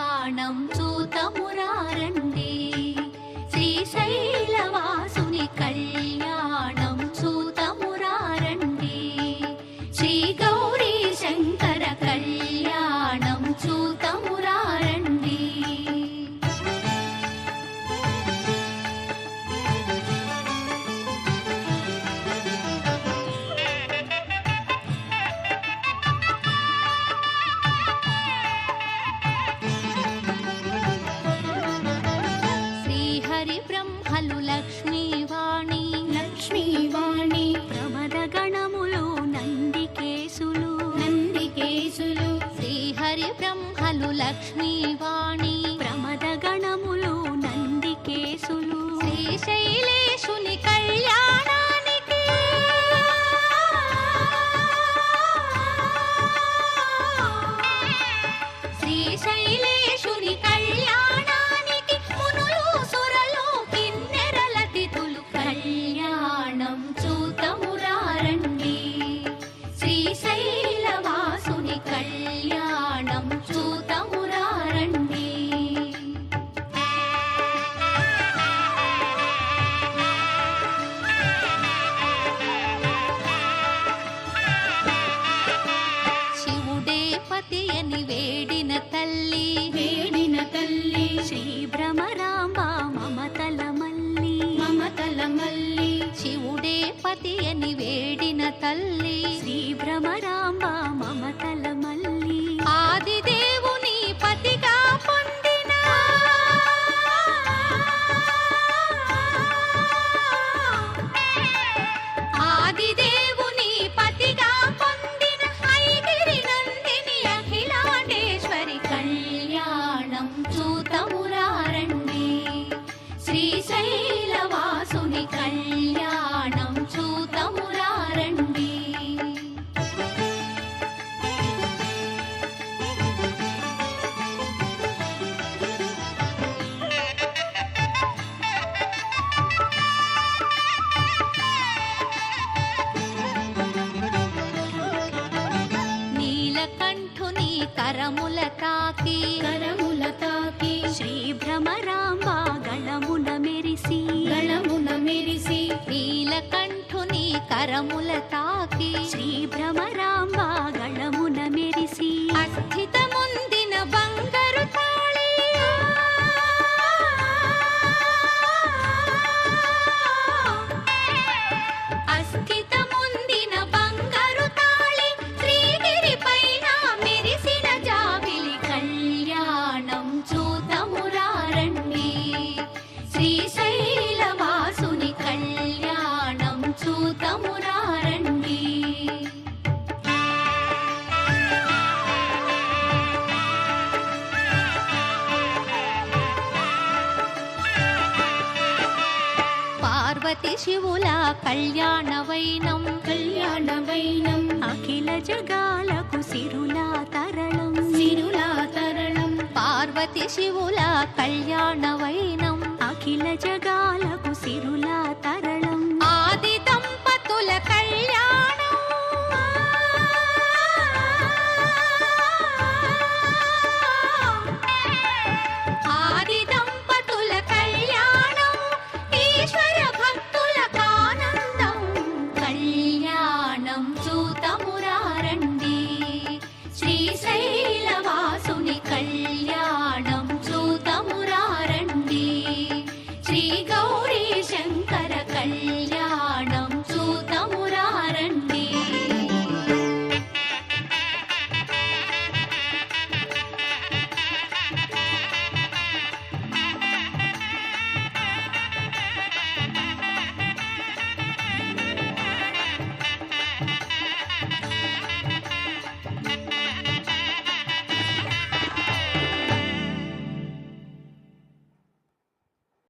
ప్రయాణం చూతమురారండి. శ్రీశైలవాసుని కళ్యాణం అని వేడిన తల్లి. వేడిన తల్లి. శ్రీ భ్రమరాంబ మమతల మల్లి. మమతల మల్లి. శివుడే పతి అని వేడిన తల్లి. శ్రీ భ్రమరాంబ మమతల శ్రీశైలవాసుని కళ్యాణం చూతమురారండి. నీలకంఠుని కరముల తాకి కరముల తాకి శ్రీ భ్రమరాంబ కరముల తాకి శ్రీ భ్రమరాంబ పార్వతి శివుల కళ్యాణ వైనం కళ్యాణ వైనం అఖిల జగాలకు సిరులా తరళం సిరులా తరణం. పార్వతి శివుల కళ్యాణ వైనం అఖిల జగాలకు సిరులా తరళం